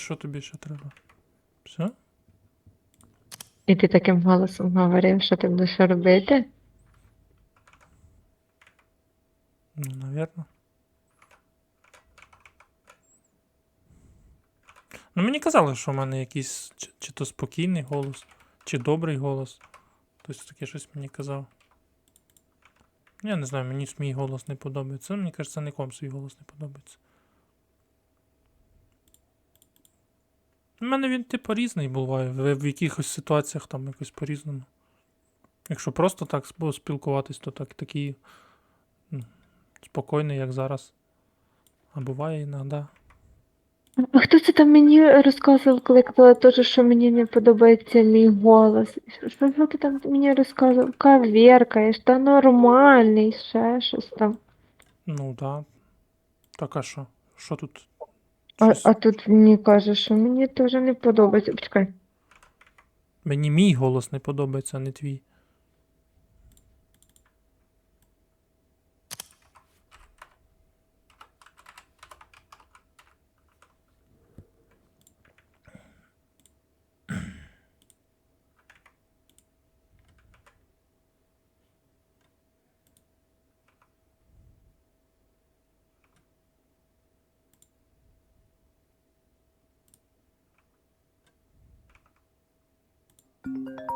що тобі ще треба? Все? І ти таким голосом говорив, що ти будеш робити? Ну, навірно. Ну, мені казали, що в мене якийсь чи, чи то спокійний голос, чи добрий голос. Хтось таке щось мені казав. Я не знаю, мені мій голос не подобається. Ну, Мені кажеться, нікому свій голос не подобається. У мене він, типу, різний буває. В, в якихось ситуаціях там якось по-різному. Якщо просто так спілкуватись, то так, такий спокійний, як зараз. А буває іноді. А хто це там мені розказував, коли казала теж, що мені не подобається мій голос? Що, що ти там мені розказував? Каверкаєш, та нормальний, ще щось там. Ну, да. Так, а що? Що тут? А, Щось- а тут мені каже, що мені теж не подобається. Почекай. Мені мій голос не подобається, а не твій. Що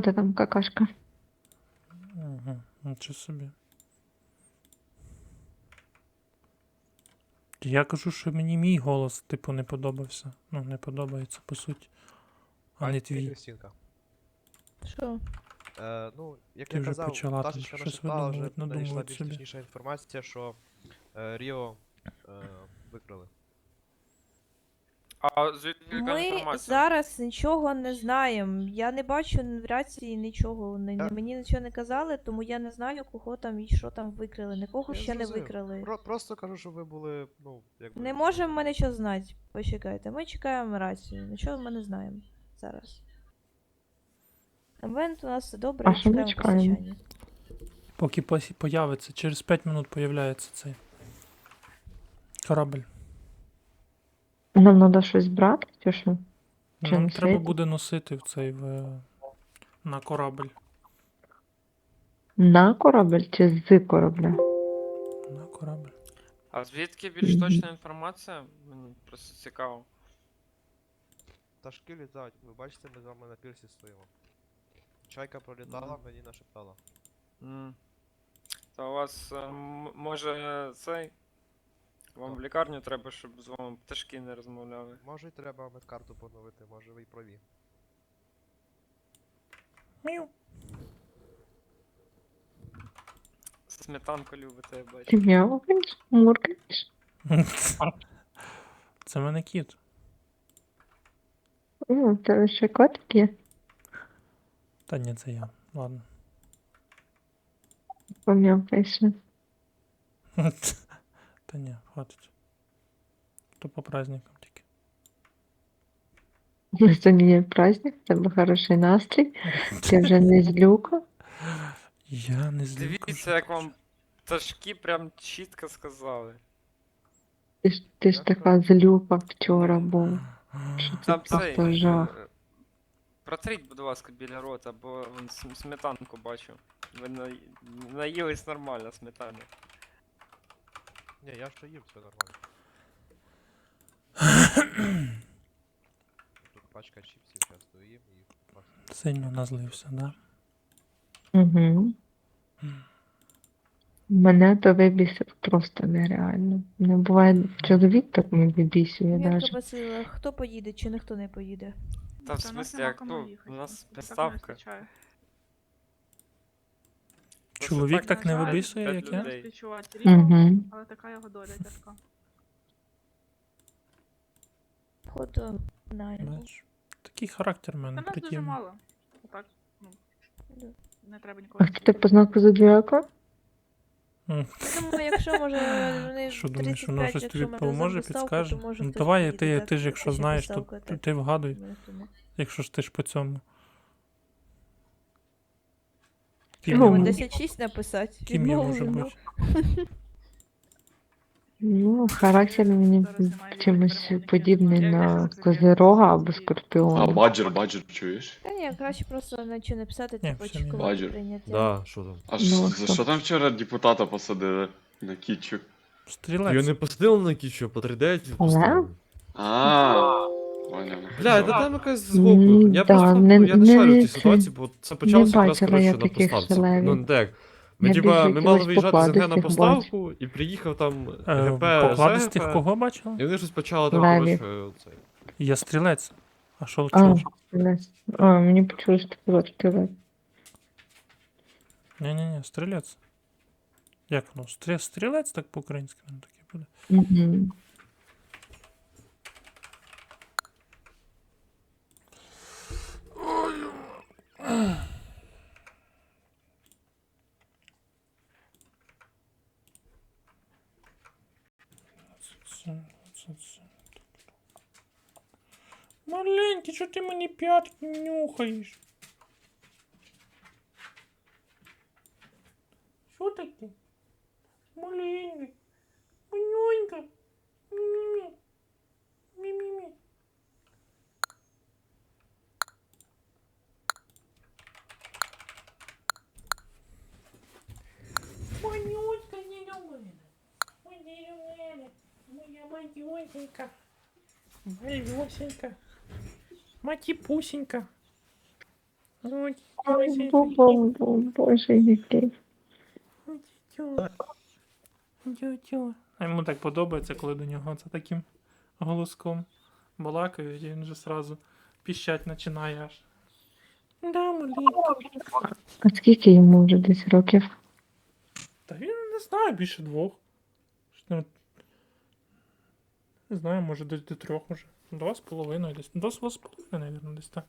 ти там, какашка? Угу. Нічого собі. Я кажу, що мені мій голос, типу, не подобався. Ну, не подобається, по суті. А не твій. Крістінка. Що? Е, ну, як Ти я вже казав, почала там Ташечка щось нашептала, вже видумувати, надійшла надумувати більш собі. точніша інформація, що е, Ріо е, викрали. А звідки яка Ми інформація? зараз нічого не знаємо. Я не бачу в рації нічого. Ні- Так. Мені нічого не казали, тому я не знаю, кого там і що там викрили. Нікого Я ще не зрозумів. викрили. Про, просто кажу, що ви були, ну, якби... Не можемо ми нічого знати. Почекайте. Ми чекаємо рацію. Нічого ми не знаємо зараз. Івент у нас все добре, А що ми чекаємо чекаємо? постачання. Поки пос- появиться, через 5 минут появляється цей корабль. Нам треба щось брати, чи що? Чи Нам носити? треба буде носити в цей в, на корабль. На корабль чи з корабля? На корабль. А звідки більш точна інформація? Мені просто цікаво. Пташки літають, ви бачите, ми з вами на пірсі стоїмо. Чайка пролітала, мені нашептала. М. То у вас, е, м- може, цей. Вам в лікарню треба, щоб з вами пташки не розмовляли. Може й треба медкарту поновити, може ви й праві. Міу. Сметанку любите, я бачу. м'явкаєш? Муркаєш? Це в мене кіт. Ну, це ще котик є. Та ні, це я. Ладно. Пом'явкаєш. Та ні, хватить. То по праздникам тільки. Сьогодні є праздник, в тебе хороший настрій, ти вже не злюка. Я не злюка. Дивіться, як вам пташки прям чітко сказали. Ти ж, ти ж така злюка вчора був. Що це Там цей. просто жах. е, Протріть, будь ласка, біля рота, бо вон см- сметанку бачу. Ви на... наїлись нормально сметани. Ні, я ще їм, все нормально. Тут пачка чіпсів, зараз доїм і... класно. Сильно назлився, да? Угу. Мене то вибісив просто нереально. Не буває чоловік так не вибісює Мірка навіть. Хто поїде чи ніхто не поїде? Та в нема як ну, їхати, у нас так не доставка. вистачає. Просто Чоловік так так не вибісує, як я? Співчувати рівно, Угу. але така його доля тяжка. Знаємо. Бачиш? Такий характер в Та мене нас дуже мало. Отак, ну, Да. не треба А нікого. хто ти по знаку зодіака? Думаю, якщо може вони Що думаєш, воно щось тобі ми поможе, підскаже? Ну давай, ти, ти ж якщо знаєш, то ти, вгадуй, якщо ж ти ж по цьому. Ким Ну, я Треба можу- 10-6 написати. Ким я можу відмовимо. бути? Ну, характер мені чимось подібний Я- я на козирога або. А скорпіона. баджер, баджер, чуєш? Та ні, краще просто нічого не писати, Ні, типу все очікувати прийняття. Да, що там? А Ну, що, за що там вчора депутата посадили на кітчу? Стрілець. Його не посадили на кічу, по 3D Але? поставили. А. Бля, та там якась збоку. М, Я да, просто не- я не шарю в цій ситуації, бо це почалося якраз коротше на поставці. Ну, так. Ми, типа, ми мали виїжджати з ГГ на поставку, і приїхав там Е, ГП, Покладистих кого бачила? І вони щось почали там, коротше, цей. Я стрілець. А що стрілець. А, мені почули, що ти стрілець. Ні-ні-ні, стрілець. Як воно? Стрі... Стрілець так по-українськи воно таке буде. Маленький, що ти мені п'ятки нюхаєш? Що таке? Маленький. Малюсенька. Матіпусенька. Ой, А йому так подобається, коли до нього це таким голоском балакають, і він вже сразу піщать починає аж. Да, маленький. А скільки йому вже десь років? Та він не знаю, більше двох. Не знаю, може десь до трьох уже. Два з половиною десь. Два з два з половиною, мабуть, десь так.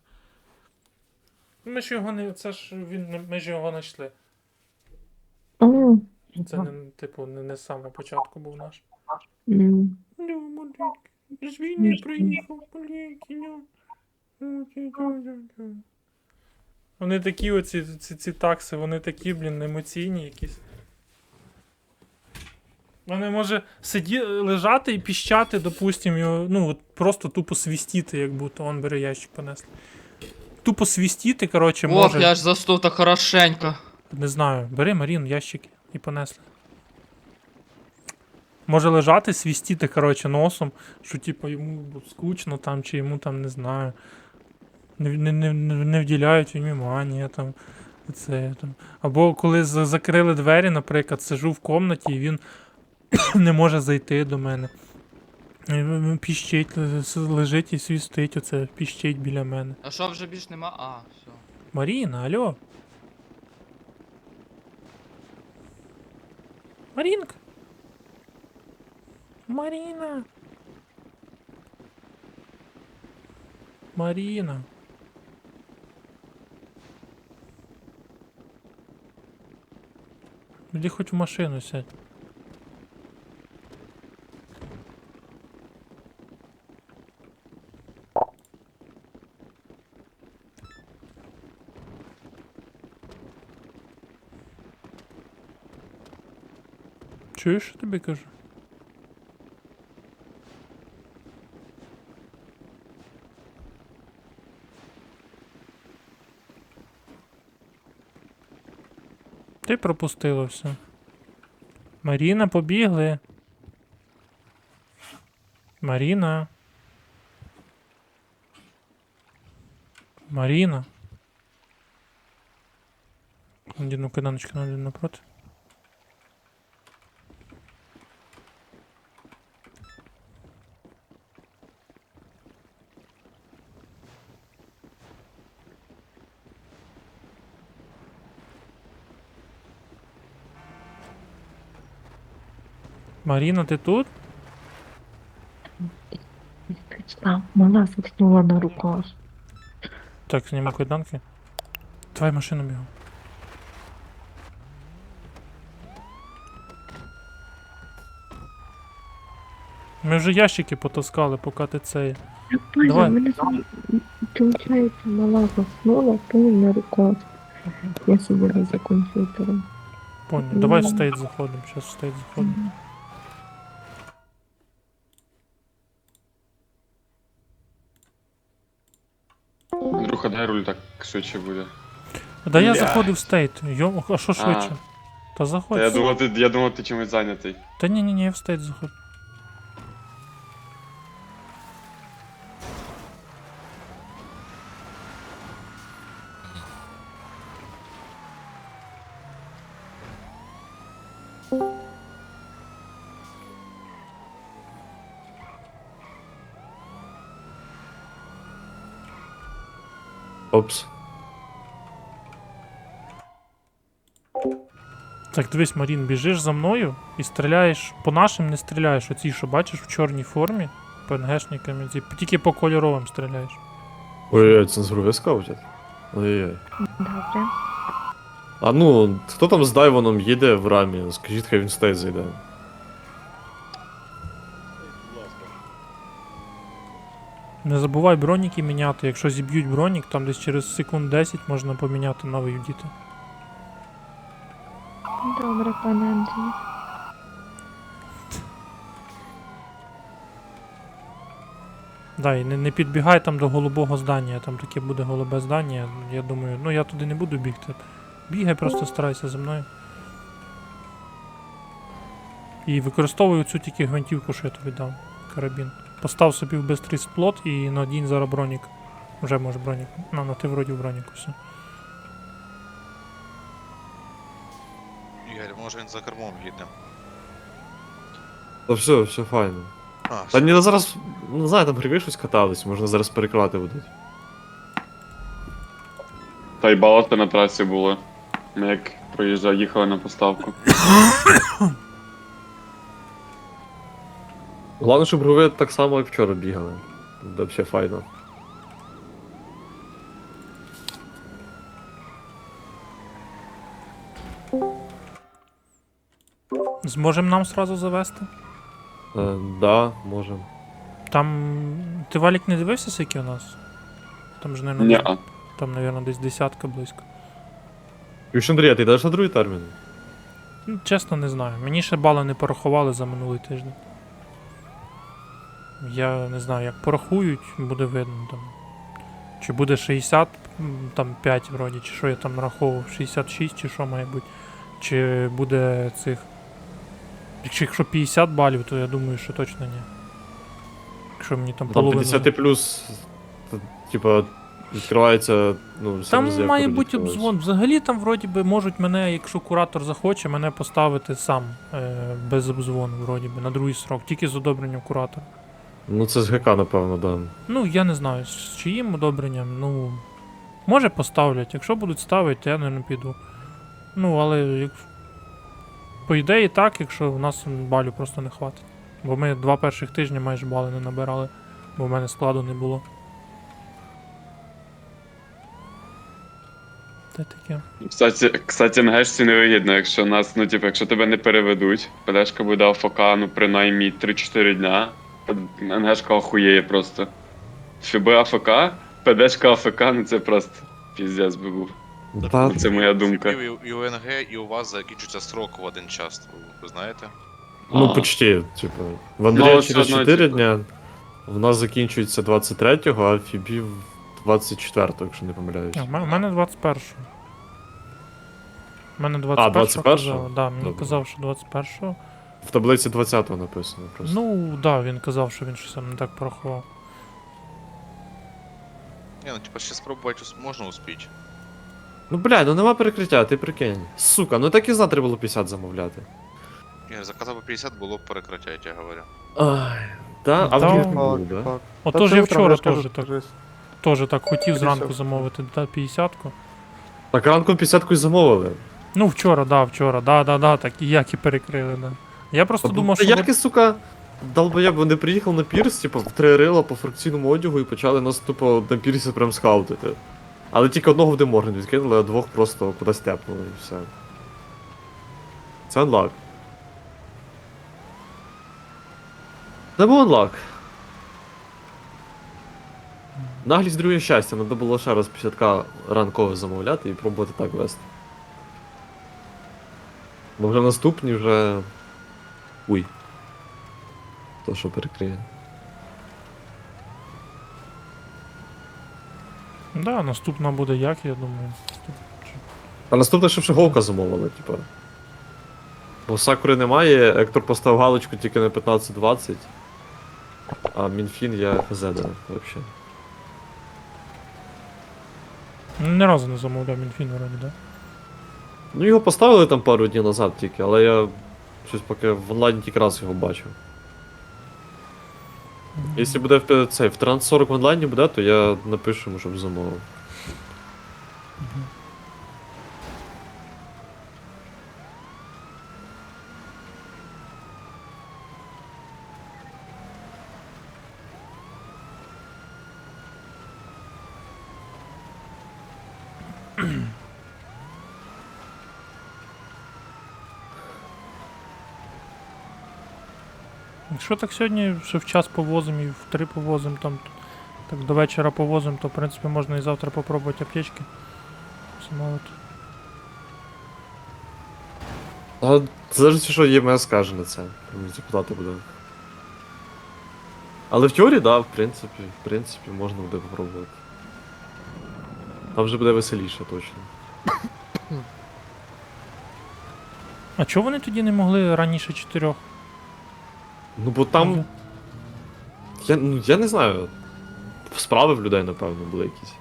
Ми ж його не. Це ж він ми ж його знайшли. О, Це не, типу, не, не з самого початку був наш. м. Ну, маленький. З війни приїхав, маленький, ну. Вони такі оці ці, ці такси, вони такі, блін, емоційні якісь. Вони може сиді, лежати і піщати, допустим, його, ну, от просто тупо свістіти, як будто он бере ящик понесли. Тупо свістіти, коротше, Ох, може. я ж заснув так хорошенько. Не знаю, бери Марін, ящики і понесли. Може лежати, свістіти, коротше, носом, що типу йому скучно там, чи йому там не знаю. Не, не, не, не не вділяють внимання там. Це, там. Або коли закрили двері, наприклад, сижу в комнаті і він не може зайти до мене. І Піщить, лежить і свістить, оце піщить біля мене. А що вже більш нема? А, все. Маріна, алло. Марінка. Маріна. Маріна. Іди хоч в машину сядь. Чуєш, що тобі кажу? Ти пропустила все. Маріна, побігли. Маріна. Маріна. Іди, ну киданочка нам напроти. Маріна, ти тут? Прийшла, мала заснула на руках. Так, зніму кайданки. Давай машину бігом. Ми вже ящики потаскали, поки ти цей. Давай. мене мала заснула, пила на руках. Я сиділа за комп'ютером. Понял. Давай в стейт заходимо. Зараз в стейт заходимо. Андрюха, руль так швидше буде. Да я Бля. заходив в стейт. Йо, а що швидше? Та заходь. Та я думав, ти, я думав, ти чимось зайнятий. Та ні, ні, ні, я в стейт заходжу. Опс. Так, дивись, Марін, біжиш за мною і стріляєш. По нашим не стріляєш. Оці, що бачиш в чорній формі, ПНГшниками, ці, тільки по кольоровим стріляєш. Ой-ой, цензуру ви скаутять? Ой-ой. Добре. А ну, хто там з дайвоном їде в рамі? Скажіть, хай він в зайде. Не забувай броніки міняти. Якщо зіб'ють бронік, там десь через секунд 10 можна поміняти новий діти. Добре, пане Андрій. Да, і не, не підбігай там до голубого здання, там таке буде голубе здання. Я думаю, ну я туди не буду бігти. Бігай, просто старайся за мною. І використовую цю тільки гвинтівку, що я тобі дав. Карабін. Постав собі в бистрий сплот і надінь зараз бронік. Вже може бронік. Ну, на ти вроді в броніку все. Ігор, може він за кермом їде. Та все, все файно. А, Та все. ні, зараз, не знаю, там гриби щось катались, можна зараз перекрати будуть. Та й баласта на трасі було. Ми як проїжджали, їхали на поставку. Головне, щоб гриби так само, як вчора бігали. Буде взагалі файно. Зможемо нам сразу завести? Е, да, можем. Там. Ти валік не дивився, скільки у нас? Там ж, наверное, десь- там, наверное, десь десятка близько. Юш Андрія, ти йдеш на другий термін? Ну, Чесно, не знаю. Мені ще бали не порахували за минулий тиждень. Я не знаю, як порахують, буде видно там. Чи буде 60, там 5 вроді, чи що я там нараховував, 66 чи що має бути. Чи буде цих. Якщо, якщо 50 балів, то я думаю, що точно ні. Якщо мені там Там половину. 50 плюс, типа, відкривається, ну, Там має бути обзвон. Взагалі там вроді би можуть мене, якщо куратор захоче, мене поставити сам е, без обзвону, вроді би, на другий срок, тільки з одобренням куратора. Ну це з ГК, напевно, да. Ну, я не знаю, з чиїм одобренням, ну. Може поставлять. Якщо будуть ставити, то я не піду. Ну, але як... по ідеї так, якщо в нас балю просто не хватить. Бо ми два перших тижні майже бали не набирали, бо в мене складу не було. Та таке. Кстати, кстати, НГшці не вигідно, якщо нас, ну типу, якщо тебе не переведуть, ПДшка буде АФК, ну принаймні 3-4 дня. НГшка охуєє просто. ФБ АФК, ПДшка АФК, ну це просто піздець би був. Та, Ну, Це моя думка. І, у- і у НГ, і у вас закінчується строк в один час, ви- знаєте? ну А. почти, типу. В Андрія Ну, через 4 типу. дня, в нас закінчується 23-го, а Фібі 24-го, якщо не помиляюсь. А, У мене 21-го. У мене 21-го. 21-го? казав, Да, мені Добре. казав, що 21-го. В таблиці 20-го написано просто. Ну, да, він казав, що він щось там не так порахував. Ні, ну типа ще спробувати ус- можна успіти. Ну бля, ну нема перекриття, ти прикинь. Сука, ну так і знати треба було 50 замовляти. Ігор, заказав би 50, було б перекриття, я тебе говорю. Ай, да? А Та- в них не було, да? Отож я вчора теж так, теж так хотів зранку замовити та 50-ку. Так ранком 50-ку й замовили. Ну, вчора, да, вчора, да, да, да, так і як і перекрили, да. Я просто Та, думав, та що. як і, сука, долбоєб, вони приїхали на пірс, типу, в три рила по фракційному одягу і почали нас тупо на пірсі прям скаутити. Але тільки одного в Деморген відкинули, а двох просто кудись тепнули і все. Це анлак. Це був анлак. Наглість друге щастя, треба було ще раз 50к ранково замовляти і пробувати так вести. Бо вже наступні вже. Уй. То, що перекриє. Да, наступна буде як, я думаю. А наступне, щоб ще Говка замовили, типа. Бо Сакури немає, Ектор поставив галочку тільки на 15-20. А Мінфін я да, вообще. Ні разу не замовляв Мінфін вроді, да? Ну його поставили там пару днів назад тільки, але я щось поки в онлайні тільки раз його бачив. Якщо буде в цей, в 13.40 в онлайні буде, то я напишу щоб замовив. Якщо так сьогодні ще в час повозимо і в три повозимо, там так до вечора повозимо, то в принципі можна і завтра попробувати аптечки. Замовити. А залежить, що ЄМС скаже на це. Запитати буде. Але в теорії, да, в принципі, в принципі, можна буде попробувати. Там вже буде веселіше, точно. А чого вони тоді не могли раніше чотирьох? Ну бо там. Я, ну, я не знаю. Справи в людей, напевно, були якісь.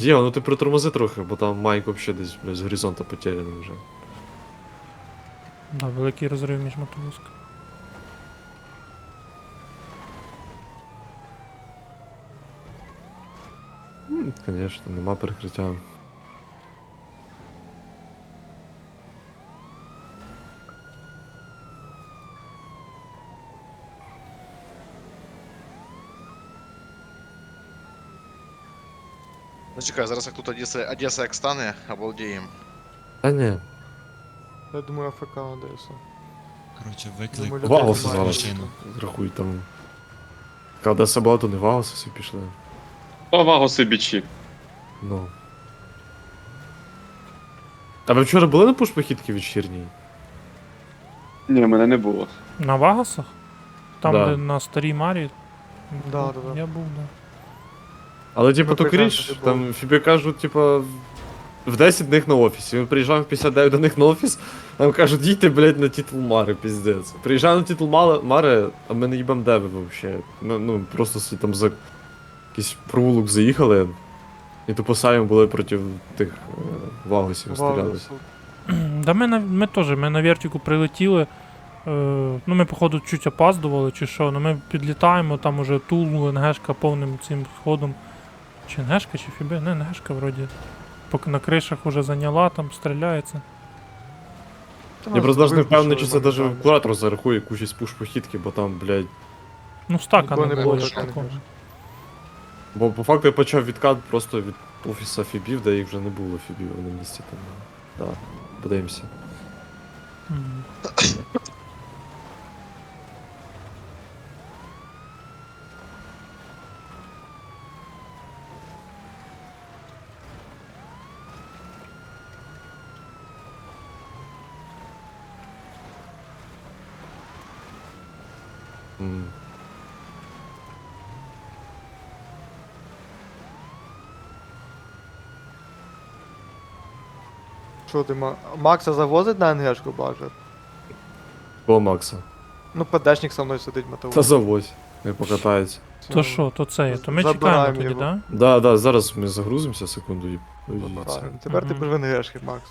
Діо, ну ти притормози трохи, бо там Майк взагалі десь блядь, з горизонта потеряний вже. Да, великий розрив між мотовозками. Звісно, нема перекриття. Чекай, зараз як тут Одеса, Одеса як стане, обалдієм. Та ні. Я думаю, АФК Одеса. Коротше, виклик. Думаю, Вагоси немає зараз. машину. Рахуй там. Коли це була, то не Вагоси всі пішли. Повагу собічі. Ну. А ви вчора були на пушпохідки вечірній? Ні, мене не було. На Вагасах? Там, Да. де на старій Марі. Да, да, да. Я був, да. Але типу то кріш, не було. там Фібі кажуть, типу, в 10 днів на офісі. Ми приїжджаємо в 59 до них на офіс, нам кажуть, їдьте, блядь, на титул Мари, піздець. Приїжджаємо на титул Мари, а ми не їбем де ви вообще. Ну, ну просто собі там за якийсь провулок заїхали. І тупо самі були проти тих е, вагосів стрілялися. Да ми, на, ми теж, ми на вертіку прилетіли. Е, ну ми, походу, чуть опаздували чи що, ну ми підлітаємо, там уже тул, НГшка повним цим ходом. Чи НГшка, чи Фібе? Не, НГшка вроді. Поки на кришах уже зайняла, там стріляється. Я просто навіть не впевнений, чи це навіть куратор зарахує якусь пуш похідки, бо там, блядь. Ну, стака Ніколи не не було було такого, такого. Бо по факту я почав відкат просто від офіса Фібів, де їх вже не було Фібів на місці там. Да, подивимося. Мгм. М. Що ти, Ма- Макса завозить на НГшку бажа? Кого Макса? Ну, ПДшник со мною сидить мотовоз. Та завозь, не покатається. То що, то це, є, то ми Забираємо чекаємо тоді, його. да? Да, да, зараз ми загрузимося секунду і поїдеться. Тепер ти Мгм. в НГшки, Макс.